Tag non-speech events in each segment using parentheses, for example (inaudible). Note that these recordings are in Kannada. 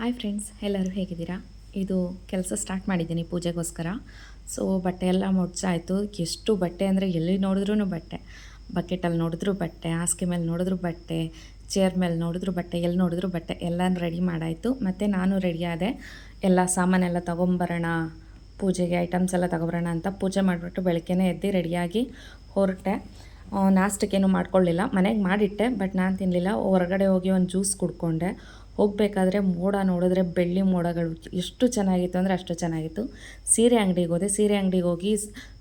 ಹಾಯ್ ಫ್ರೆಂಡ್ಸ್ ಎಲ್ಲರೂ ಹೇಗಿದ್ದೀರಾ? ಇದು ಕೆಲಸ ಸ್ಟಾರ್ಟ್ ಮಾಡಿದ್ದೀನಿ ಪೂಜೆಗೋಸ್ಕರ. ಸೊ ಬಟ್ಟೆ ಎಲ್ಲ ಮುಡ್ಚಾಯಿತು ಎಷ್ಟು ಬಟ್ಟೆ ಅಂದರೆ ಎಲ್ಲಿ ನೋಡಿದ್ರೂ ಬಟ್ಟೆ. ಬಕೆಟಲ್ಲಿ ನೋಡಿದ್ರು ಬಟ್ಟೆ, ಹಾಸಿಗೆ ಮೇಲೆ ನೋಡಿದ್ರು ಬಟ್ಟೆ ಚೇರ್ ಮೇಲೆ ನೋಡಿದ್ರು ಬಟ್ಟೆ ಎಲ್ಲಿ ನೋಡಿದ್ರು ಬಟ್ಟೆ, ಎಲ್ಲನೂ ರೆಡಿ ಮಾಡಾಯಿತು. ಮತ್ತು ನಾನು ರೆಡಿ ಆದೆ ಎಲ್ಲ ಸಾಮಾನೆಲ್ಲ ತೊಗೊಂಬರೋಣ, ಪೂಜೆಗೆ ಐಟಮ್ಸ್ ಎಲ್ಲ ತಗೊಬರೋಣ ಅಂತ ಪೂಜೆ ಮಾಡಿಬಿಟ್ಟು ಬೆಳಗ್ಗೆನೇ ಎದ್ದು ರೆಡಿಯಾಗಿ ಹೊರಟೆ. ನಾಷ್ಟಕ್ಕೇನು ಮಾಡ್ಕೊಳ್ಳಿಲ್ಲ. ಮನೆಗೆ ಮಾಡಿಟ್ಟೆ ಬಟ್ ನಾನು ತಿನ್ನಲಿಲ್ಲ ಹೊರಗಡೆ ಹೋಗಿ ಒಂದು ಜ್ಯೂಸ್ ಕುಡ್ಕೊಂಡೆ. ಹೋಗಬೇಕಾದ್ರೆ ಮೋಡ ನೋಡಿದ್ರೆ ಬೆಳ್ಳಿ ಮೋಡಗಳು. ಎಷ್ಟು ಚೆನ್ನಾಗಿತ್ತು ಅಂದರೆ ಅಷ್ಟು ಚೆನ್ನಾಗಿತ್ತು. ಸೀರೆ ಅಂಗಡಿಗೆ ಹೋದೆ. ಸೀರೆ ಅಂಗಡಿಗೆ ಹೋಗಿ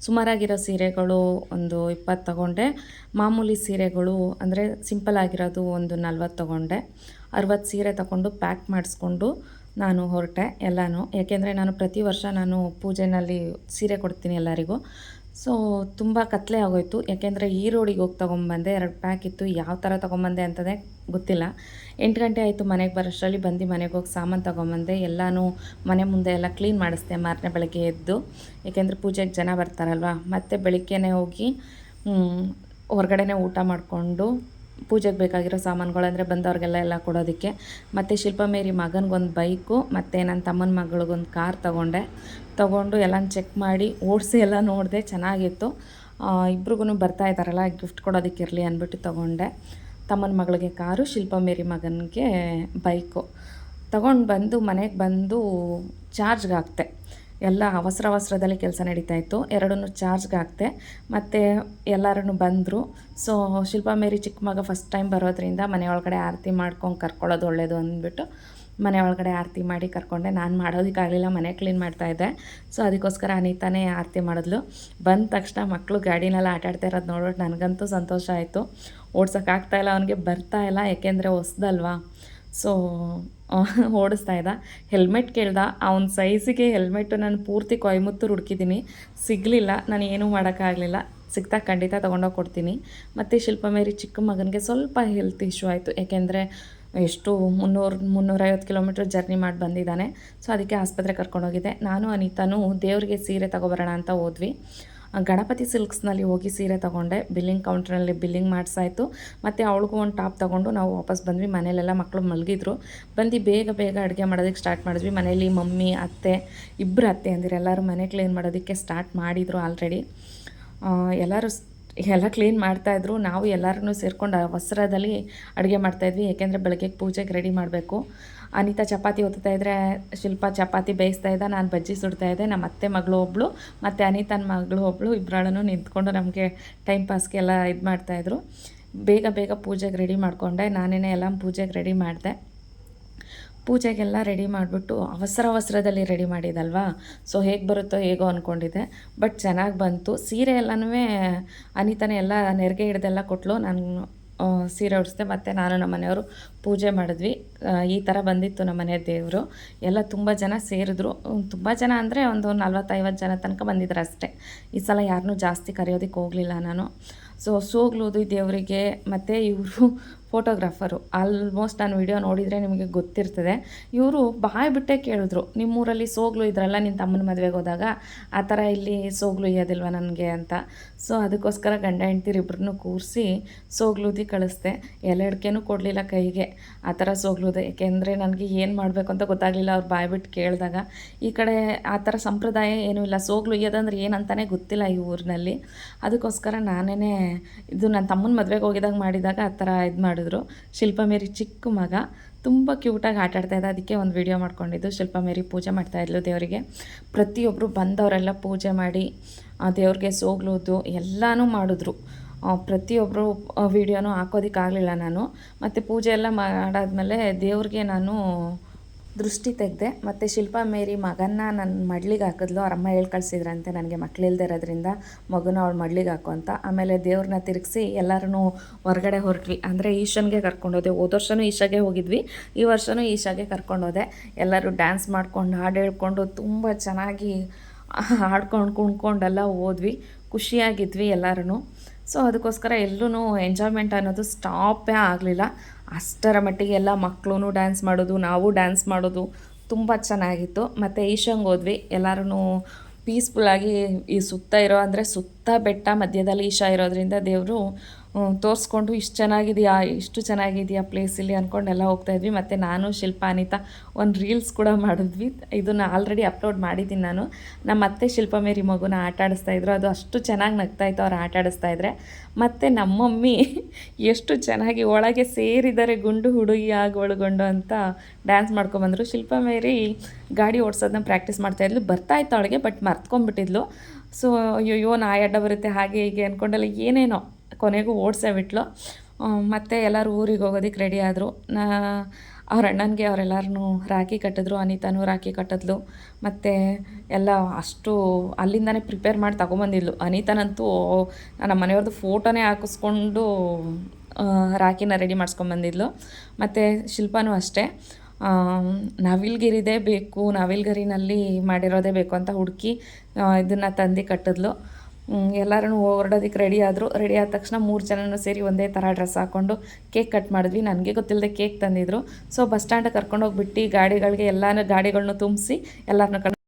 ಸುಮಾರಾಗಿರೋ ಸೀರೆಗಳು ಒಂದು ಇಪ್ಪತ್ತು ತಗೊಂಡೆ. ಮಾಮೂಲಿ ಸೀರೆಗಳು ಅಂದರೆ ಸಿಂಪಲ್ ಆಗಿರೋದು ಒಂದು ನಲ್ವತ್ತು ತಗೊಂಡೆ. ಅರವತ್ತು ಸೀರೆ ತಗೊಂಡು ಪ್ಯಾಕ್ ಮಾಡಿಸ್ಕೊಂಡು ನಾನು ಹೊರಟೆ ಎಲ್ಲನೂ. ಯಾಕೆಂದರೆ ನಾನು ಪ್ರತಿ ವರ್ಷ ನಾನು ಪೂಜೆನಲ್ಲಿ ಸೀರೆ ಕೊಡ್ತೀನಿ ಎಲ್ಲರಿಗೂ. ಸೊ, ತುಂಬ ಕತ್ಲೆ ಆಗೋಯ್ತು. ಯಾಕೆಂದರೆ ಈ ರೋಡಿಗೆ ಹೋಗಿ ತೊಗೊಂಬಂದೆ, ಎರಡು ಪ್ಯಾಕ್ ಇತ್ತು. ಯಾವ ಥರ ತೊಗೊಂಬಂದೆ ಅಂತಲೇ ಗೊತ್ತಿಲ್ಲ. ಎಂಟು ಗಂಟೆ ಆಯಿತು ಮನೆಗೆ ಬರೋಷ್ಟರಲ್ಲಿ. ಬಂದು ಮನೆಗೆ ಹೋಗಿ ಸಾಮಾನು ತೊಗೊಂಬಂದೆ. ಎಲ್ಲನೂ ಮನೆ ಮುಂದೆ ಎಲ್ಲ ಕ್ಲೀನ್ ಮಾಡಿಸ್ದೆ ಮಾರನೇ ಬೆಳಗ್ಗೆ ಎದ್ದು. ಯಾಕೆಂದರೆ ಪೂಜೆಗೆ ಜನ ಬರ್ತಾರಲ್ವ. ಮತ್ತು ಬೆಳಿಗ್ಗೆನೇ ಹೋಗಿ ಹೊರಗಡೆನೇ ಊಟ ಮಾಡಿಕೊಂಡು ಪೂಜೆಗೆ ಬೇಕಾಗಿರೋ ಸಾಮಾನುಗಳಂದರೆ ಬಂದವ್ರಿಗೆಲ್ಲ ಎಲ್ಲ ಕೊಡೋದಕ್ಕೆ. ಮತ್ತು ಶಿಲ್ಪ ಮೇರಿ ಮಗನಿಗೊಂದು ಬೈಕು, ಮತ್ತು ನನ್ನ ತಮ್ಮನ ಮಗಳಿಗೊಂದು ಕಾರ್ ತೊಗೊಂಡೆ. ತೊಗೊಂಡು ಎಲ್ಲ ಚೆಕ್ ಮಾಡಿ, ಓಡಿಸಿ ಎಲ್ಲ ನೋಡಿದೆ, ಚೆನ್ನಾಗಿತ್ತು. ಇಬ್ರಿಗೂ ಬರ್ತಾ ಇದ್ದಾರಲ್ಲ ಗಿಫ್ಟ್ ಕೊಡೋದಕ್ಕಿರಲಿ ಅಂದ್ಬಿಟ್ಟು ತೊಗೊಂಡೆ. ತಮ್ಮನ ಮಗಳಿಗೆ ಕಾರು, ಶಿಲ್ಪ ಮೇರಿ ಮಗನಿಗೆ ಬೈಕು. ತಗೊಂಡು ಬಂದು ಮನೆಗೆ ಬಂದು ಚಾರ್ಜ್ಗೆ ಹಾಕ್ತೆ. ಎಲ್ಲ ಅವಸರ ಅವಸರದಲ್ಲಿ ಕೆಲಸ ನಡೀತಾ ಇತ್ತು. ಎರಡನ್ನೂ ಚಾರ್ಜ್ಗೆ ಹಾಕ್ತೆ ಮತ್ತು ಎಲ್ಲರೂ ಬಂದರು. ಸೊ ಶಿಲ್ಪಾ ಮೇರಿ ಚಿಕ್ಕ ಮಗ ಫಸ್ಟ್ ಟೈಮ್ ಬರೋದ್ರಿಂದ ಮನೆ ಒಳಗಡೆ ಆರತಿ ಮಾಡ್ಕೊಂಡು ಕರ್ಕೊಳ್ಳೋದು ಒಳ್ಳೇದು ಅಂದ್ಬಿಟ್ಟು ಮನೆ ಒಳಗಡೆ ಆರತಿ ಮಾಡಿ ಕರ್ಕೊಂಡೆ. ನಾನು ಮಾಡೋದಕ್ಕಾಗಲಿಲ್ಲ, ಮನೆ ಕ್ಲೀನ್ ಮಾಡ್ತಾಯಿದ್ದೆ ಸೊ ಅದಕ್ಕೋಸ್ಕರ ಅನಿತಾನೇ ಆರತಿ ಮಾಡಿದ್ಲು. ಬಂದ ತಕ್ಷಣ ಮಕ್ಕಳು ಗಾಡಿನೆಲ್ಲ ಆಟಾಡ್ತಾ ಇರೋದು ನೋಡ್ಬಿಟ್ಟು ನನಗಂತೂ ಸಂತೋಷ ಆಯಿತು. ಓಡ್ಸೋಕ್ಕಾಗ್ತಾಯಿಲ್ಲ ಅವನಿಗೆ ಇಲ್ಲ, ಯಾಕೆಂದರೆ ಹೊಸ್ದಲ್ವಾ? ಸೊ (laughs) ಓಡಿಸ್ತಾ ಇದ್ದ. ಹೆಲ್ಮೆಟ್ ಕೇಳ್ದ. ಅವನ ಸೈಜಿಗೆ ಹೆಲ್ಮೆಟ್ಟು ನಾನು ಪೂರ್ತಿ ಕೊಯಮುತ್ತೂರು ಹುಡುಕಿದ್ದೀನಿ ಸಿಗಲಿಲ್ಲ. ನಾನು ಏನೂ ಮಾಡೋಕ್ಕಾಗಲಿಲ್ಲ ಸಿಗ್ತಾ ಖಂಡಿತ ತೊಗೊಂಡೋಗಿ ಕೊಡ್ತೀನಿ. ಮತ್ತು ಶಿಲ್ಪ ಮೇರಿ ಚಿಕ್ಕ ಮಗನಿಗೆ ಸ್ವಲ್ಪ ಹೆಲ್ತ್ ಇಶ್ಯೂ ಆಯಿತು. ಏಕೆಂದರೆ ಎಷ್ಟು ಮುನ್ನೂರು, ಮುನ್ನೂರೈವತ್ತು ಕಿಲೋಮೀಟ್ರ್ ಜರ್ನಿ ಮಾಡಿ ಬಂದಿದ್ದಾನೆ. ಸೊ ಅದಕ್ಕೆ ಆಸ್ಪತ್ರೆ ಕರ್ಕೊಂಡೋಗಿದ್ದೆ. ನಾನು ಅನಿತಾನು ದೇವರಿಗೆ ಸೀರೆ ತಗೋಬರೋಣ ಅಂತ ಹೋದ್ವಿ. ಗಣಪತಿ ಸಿಲ್ಕ್ಸ್ನಲ್ಲಿ ಹೋಗಿ ಸೀರೆ ತೊಗೊಂಡೆ. ಬಿಲ್ಲಿಂಗ್ ಕೌಂಟ್ರಲ್ಲಿ ಬಿಲ್ಲಿಂಗ್ ಮಾಡಿಸಾಯಿತು. ಮತ್ತು ಅವಳಿಗೂ ಒಂದು ಟಾಪ್ ತೊಗೊಂಡು ನಾವು ವಾಪಸ್ ಬಂದ್ವಿ. ಮನೇಲೆಲ್ಲ ಮಕ್ಕಳು ಮಲಗಿದ್ರು. ಬಂದು ಬೇಗ ಬೇಗ ಅಡುಗೆ ಮಾಡೋದಕ್ಕೆ ಸ್ಟಾರ್ಟ್ ಮಾಡಿದ್ವಿ. ಮನೇಲಿ ಮಮ್ಮಿ, ಅತ್ತೆ ಇಬ್ಬರು ಅತ್ತೆ ಅಂದಿರು. ಎಲ್ಲರೂ ಮನೆ ಕ್ಲೀನ್ ಮಾಡೋದಕ್ಕೆ ಸ್ಟಾರ್ಟ್ ಮಾಡಿದರು ಆಲ್ರೆಡಿ ಎಲ್ಲರೂ ಎಲ್ಲ ಕ್ಲೀನ್ ಮಾಡ್ತಾಯಿದ್ರು ನಾವು ಎಲ್ಲರೂ ಸೇರ್ಕೊಂಡು ವಸ್ತ್ರದಲ್ಲಿ ಅಡುಗೆ ಮಾಡ್ತಾಯಿದ್ವಿ ಏಕೆಂದರೆ ಬೆಳಗ್ಗೆ ಪೂಜೆಗೆ ರೆಡಿ ಮಾಡಬೇಕು. ಅನಿತಾ ಚಪಾತಿ ಒತ್ತಾ ಇದ್ದರೆ ಶಿಲ್ಪ ಚಪಾತಿ ಬೇಯಿಸ್ತಾ ಇದ್ದ. ನಾನು ಬಜ್ಜಿ ಸುಡ್ತಾ ಇದ್ದೆ. ನಮ್ಮ ಅತ್ತೆ ಮಗಳು ಒಬ್ಬಳು ಮತ್ತು ಅನಿತನ ಮಗಳು ಒಬ್ಬಳು ಇಬ್ಬರಳನ್ನು ನಿಂತ್ಕೊಂಡು ನಮಗೆ ಟೈಮ್ ಪಾಸ್ಗೆ ಎಲ್ಲ ಇದು ಮಾಡ್ತಾಯಿದ್ರು ಬೇಗ ಬೇಗ ಪೂಜೆಗೆ ರೆಡಿ ಮಾಡಿಕೊಂಡೆ. ನಾನೇನೇ ಎಲ್ಲ ಪೂಜೆಗೆ ರೆಡಿ ಮಾಡಿದೆ. ಪೂಜೆಗೆಲ್ಲ ರೆಡಿ ಮಾಡಿಬಿಟ್ಟು ಅವಸರ ಅವಸರದಲ್ಲಿ ರೆಡಿ ಮಾಡಿದಲ್ವಾ? ಸೊ ಹೇಗೆ ಬರುತ್ತೋ ಹೇಗೋ ಅಂದ್ಕೊಂಡಿದ್ದೆ ಬಟ್ ಚೆನ್ನಾಗಿ ಬಂತು. ಸೀರೆ ಎಲ್ಲನೂ ಅನಿತಾನೆ ಎಲ್ಲ ನೆರಿಗೆ ಹಿಡ್ದೆಲ್ಲ ಕೊಟ್ಟಲು ನಾನು ಸೀರೆ ಉಡಿಸ್ದೆ. ಮತ್ತು ನಾನು ನಮ್ಮ ಮನೆಯವರು ಪೂಜೆ ಮಾಡಿದ್ವಿ. ಈ ಥರ ಬಂದಿತ್ತು ನಮ್ಮ ಮನೆ ದೇವರು. ಎಲ್ಲ ತುಂಬ ಜನ ಸೇರಿದ್ರು. ತುಂಬ ಜನ ಅಂದರೆ ಒಂದು ನಲ್ವತ್ತೈವತ್ತು ಜನ ತನಕ ಬಂದಿದ್ರು ಅಷ್ಟೇ. ಈ ಸಲ ಯಾರನ್ನೂ ಜಾಸ್ತಿ ಕರೆಯೋದಕ್ಕೆ ಹೋಗಲಿಲ್ಲ ನಾನು. ಸೊ ಸೋಗ್ಲೂದು ದೇವರಿಗೆ. ಮತ್ತು ಇವರು ಫೋಟೋಗ್ರಾಫರು. ಆಲ್ಮೋಸ್ಟ್ ನಾನು ವಿಡಿಯೋ ನೋಡಿದರೆ ನಿಮಗೆ ಗೊತ್ತಿರ್ತದೆ. ಇವರು ಬಾಯಿ ಬಿಟ್ಟೆ ಕೇಳಿದ್ರು, ನಿಮ್ಮೂರಲ್ಲಿ ಸೋಗ್ಲು ಇದ್ರಲ್ಲ ನಿನ್ನ ತಮ್ಮನ ಮದುವೆಗೆ ಹೋದಾಗ ಆ ಥರ ಇಲ್ಲಿ ಸೋಗ್ಲು ಇಯೋದಿಲ್ವ ನನಗೆ ಅಂತ. ಸೊ, ಅದಕ್ಕೋಸ್ಕರ ಗಂಡ ಹೆಂಡ್ತಿರು ಇಬ್ಬರನ್ನು ಕೂರಿಸಿ ಸೋಗ್ಲೂದಿ ಕಳಿಸ್ದೆ. ಎಲ್ಲೆಡ್ಕೆನೂ ಕೊಡಲಿಲ್ಲ ಕೈಗೆ. ಆ ಥರ ಸೋಗ್ಲೂದೆ ಏಕೆಂದರೆ ನನಗೆ ಏನು ಮಾಡಬೇಕು ಅಂತ ಗೊತ್ತಾಗಲಿಲ್ಲ. ಅವ್ರು ಬಾಯಿ ಬಿಟ್ಟು ಕೇಳಿದಾಗ ಈ ಕಡೆ ಆ ಥರ ಸಂಪ್ರದಾಯ ಏನೂ ಇಲ್ಲ. ಸೋಗ್ಲು ಇಯ್ಯೋದಂದ್ರೆ ಏನಂತಾನೆ ಗೊತ್ತಿಲ್ಲ ಈ ಊರಿನಲ್ಲಿ. ಅದಕ್ಕೋಸ್ಕರ ನಾನೇ ಇದು ನನ್ನ ತಮ್ಮನ ಮದುವೆಗೆ ಹೋಗಿದಾಗ ಮಾಡಿದಾಗ ಆ ಥರ ಇದು ಮಾಡಿದ್ರು ಶಿಲ್ಪ ಮೇರಿ ಚಿಕ್ಕ ಮಗ. ತುಂಬ ಕ್ಯೂಟಾಗಿ ಆಟ ಆಡ್ತಾ ಇದ್ದ. ಅದಕ್ಕೆ ಒಂದು ವಿಡಿಯೋ ಮಾಡ್ಕೊಂಡಿದ್ದು. ಶಿಲ್ಪ ಮೇರಿ ಪೂಜೆ ಮಾಡ್ತಾ ಇದ್ಲು ದೇವರಿಗೆ. ಪ್ರತಿಯೊಬ್ಬರು ಬಂದವರೆಲ್ಲ ಪೂಜೆ ಮಾಡಿ ದೇವ್ರಿಗೆ ಸೋಗ್ಲೋದು ಎಲ್ಲನೂ ಮಾಡಿದ್ರು. ಪ್ರತಿಯೊಬ್ಬರು ವಿಡಿಯೋನೂ ಹಾಕೋದಕ್ಕಾಗಲಿಲ್ಲ ನಾನು. ಮತ್ತು ಪೂಜೆ ಎಲ್ಲ ಮಾಡಾದ್ಮೇಲೆ ದೇವ್ರಿಗೆ ನಾನು ದೃಷ್ಟಿ ತೆಗೆದೆ ಮತ್ತು ಶಿಲ್ಪಾ ಮೇರಿ ಮಗನ್ನ ನನ್ನ ಮಡ್ಲಿಗೆ ಹಾಕಿದ್ಲು, ಅವ್ರ ಅಮ್ಮ ಹೇಳಿ ಕಳಿಸಿದ್ರಂತೆ ನನಗೆ ಮಕ್ಕಳಿಲ್ದೇ ಇರೋದ್ರಿಂದ ಮಗುನ ಅವಳು ಮಡ್ಲಿಗೆ ಹಾಕು ಅಂತ. ಆಮೇಲೆ ದೇವ್ರನ್ನ ತಿರುಗಿಸಿ ಎಲ್ಲರೂ ಹೊರಗಡೆ ಹೊರಟ್ವಿ. ಅಂದರೆ ಈಶನ್ಗೆ ಕರ್ಕೊಂಡೋದೆ. ಹೋದ ವರ್ಷವೂ ಈಶಾಗೆ ಹೋಗಿದ್ವಿ. ಈ ವರ್ಷವೂ ಈಶಾಗೆ ಕರ್ಕೊಂಡೋದೆ. ಎಲ್ಲರೂ ಡ್ಯಾನ್ಸ್ ಮಾಡ್ಕೊಂಡು, ಹಾಡು ಹೇಳ್ಕೊಂಡು ತುಂಬ ಚೆನ್ನಾಗಿ ಹಾಡ್ಕೊಂಡು ಕುಣ್ಕೊಂಡೆಲ್ಲ ಹೋದ್ವಿ. ಖುಷಿಯಾಗಿದ್ವಿ ಎಲ್ಲರೂ ಸೊ ಅದಕ್ಕೋಸ್ಕರ ಎಲ್ಲೂ ಎಂಜಾಯ್ಮೆಂಟ್ ಅನ್ನೋದು ಸ್ಟಾಪೇ ಆಗಲಿಲ್ಲ. ಅಷ್ಟರ ಮಟ್ಟಿಗೆ ಎಲ್ಲ ಮಕ್ಕಳು ಡ್ಯಾನ್ಸ್ ಮಾಡೋದು, ನಾವು ಡ್ಯಾನ್ಸ್ ಮಾಡೋದು ತುಂಬ ಚೆನ್ನಾಗಿತ್ತು. ಮತ್ತು ಈಶಂಗೆ ಹೋದ್ವಿ. ಎಲ್ಲರೂ ಪೀಸ್ಫುಲ್ಲಾಗಿ ಈ ಸುತ್ತ ಇರೋ, ಅಂದರೆ ಸುತ್ತ ಬೆಟ್ಟ ಮಧ್ಯದಲ್ಲಿ ಈಶಾ ಇರೋದ್ರಿಂದ ದೇವರು ತೋರಿಸ್ಕೊಂಡು ಇಷ್ಟು ಚೆನ್ನಾಗಿದೆಯಾ ಇಷ್ಟು ಚೆನ್ನಾಗಿದೆಯಾ ಪ್ಲೇಸ್ ಇಲ್ಲಿ ಅಂದ್ಕೊಂಡು ಎಲ್ಲ ಹೋಗ್ತಾ ಇದ್ವಿ. ಮತ್ತು ನಾನು, ಶಿಲ್ಪ, ಅನಿತಾ ಒಂದು ರೀಲ್ಸ್ ಕೂಡ ಮಾಡಿದ್ವಿ. ಇದನ್ನು ಆಲ್ರೆಡಿ ಅಪ್ಲೋಡ್ ಮಾಡಿದ್ದೀನಿ ನಾನು. ನಮ್ಮ ಅತ್ತೆ ಶಿಲ್ಪ ಮೇರಿ ಮಗುನ ಆಟ ಆಡಿಸ್ತಾಯಿದ್ರು ಅದು ಅಷ್ಟು ಚೆನ್ನಾಗಿ ನಗ್ತಾಯಿತ್ತು ಅವ್ರು ಆಟ ಆಡಿಸ್ತಾ ಇದ್ರೆ. ಮತ್ತು ನಮ್ಮಮ್ಮಿ ಎಷ್ಟು ಚೆನ್ನಾಗಿ ಒಳಗೆ ಸೇರಿದರೆ ಗುಂಡು ಹುಡುಗಿಯಾಗಿ ಒಳಗೊಂಡು ಅಂತ ಡ್ಯಾನ್ಸ್ ಮಾಡ್ಕೊಂಬಂದರು ಶಿಲ್ಪ ಮೇರಿ ಗಾಡಿ ಓಡಿಸೋದನ್ನ ಪ್ರಾಕ್ಟೀಸ್ ಮಾಡ್ತಾಯಿದ್ಲು ಬರ್ತಾ ಇತ್ತು ಅವಳಿಗೆ ಬಟ್ ಮರ್ತ್ಕೊಂಡ್ಬಿಟ್ಟಿದ್ಲು. ಸೊ ಅಯ್ಯೋ ನಾಯಿ ಅಡ್ಡ ಬರುತ್ತೆ, ಹಾಗೆ ಹೀಗೆ ಅಂದ್ಕೊಂಡೆಲ್ಲ ಏನೇನೋ. ಕೊನೆಗೂ ಓಡಿಸೇ ಬಿಟ್ಲು. ಮತ್ತು ಎಲ್ಲರೂ ಊರಿಗೆ ಹೋಗೋದಕ್ಕೆ ರೆಡಿ ಆದರು. ನಾ, ಅವ್ರ ಅಣ್ಣನಿಗೆ ಅವರೆಲ್ಲರೂ ರಾಖಿ ಕಟ್ಟಿದ್ರು, ಅನಿತಾನು ರಾಖಿ ಕಟ್ಟಿದ್ಲು. ಮತ್ತು ಎಲ್ಲ ಅಷ್ಟು ಅಲ್ಲಿಂದನೇ ಪ್ರಿಪೇರ್ ಮಾಡಿ ತಗೊಂಬಂದಿದ್ಲು. ಅನಿತಾನಂತೂ ನಮ್ಮ ಮನೆಯವ್ರದ್ದು ಫೋಟೋನೇ ಹಾಕಿಸ್ಕೊಂಡು ರಾಖಿನ ರೆಡಿ ಮಾಡಿಸ್ಕೊಂಬಂದಿದ್ಲು. ಮತ್ತು ಶಿಲ್ಪನೂ ಅಷ್ಟೇ. ನವಿಲ್ಗಿರಿದೇ ಬೇಕು, ನವಿಲ್ಗಿರಿನಲ್ಲಿ ಮಾಡಿರೋದೇ ಬೇಕು ಅಂತ ಹುಡುಕಿ ಇದನ್ನು ತಂದು ಕಟ್ಟಿದ್ಲು. ಎಲ್ಲರೂ ಹೊರಡೋದಕ್ಕೆ ರೆಡಿ ಆದರು. ರೆಡಿ ಆದ ತಕ್ಷಣ ಮೂರು ಜನನೂ ಸೇರಿ ಒಂದೇ ಥರ ಡ್ರೆಸ್ ಹಾಕ್ಕೊಂಡು ಕೇಕ್ ಕಟ್ ಮಾಡಿದ್ವಿ. ನನಗೆ ಗೊತ್ತಿಲ್ಲದೆ ಕೇಕ್ ತಂದಿದ್ರು. ಸೊ ಬಸ್ ಕರ್ಕೊಂಡು ಕರ್ಕೊಂಡೋಗ್ಬಿಟ್ಟು ಗಾಡಿಗಳಿಗೆ ಎಲ್ಲಾನು ಗಾಡಿಗಳನ್ನೂ ತುಂಬಿಸಿ ಎಲ್ಲರನ್ನೂ ಕರ್ಕೊಂಡು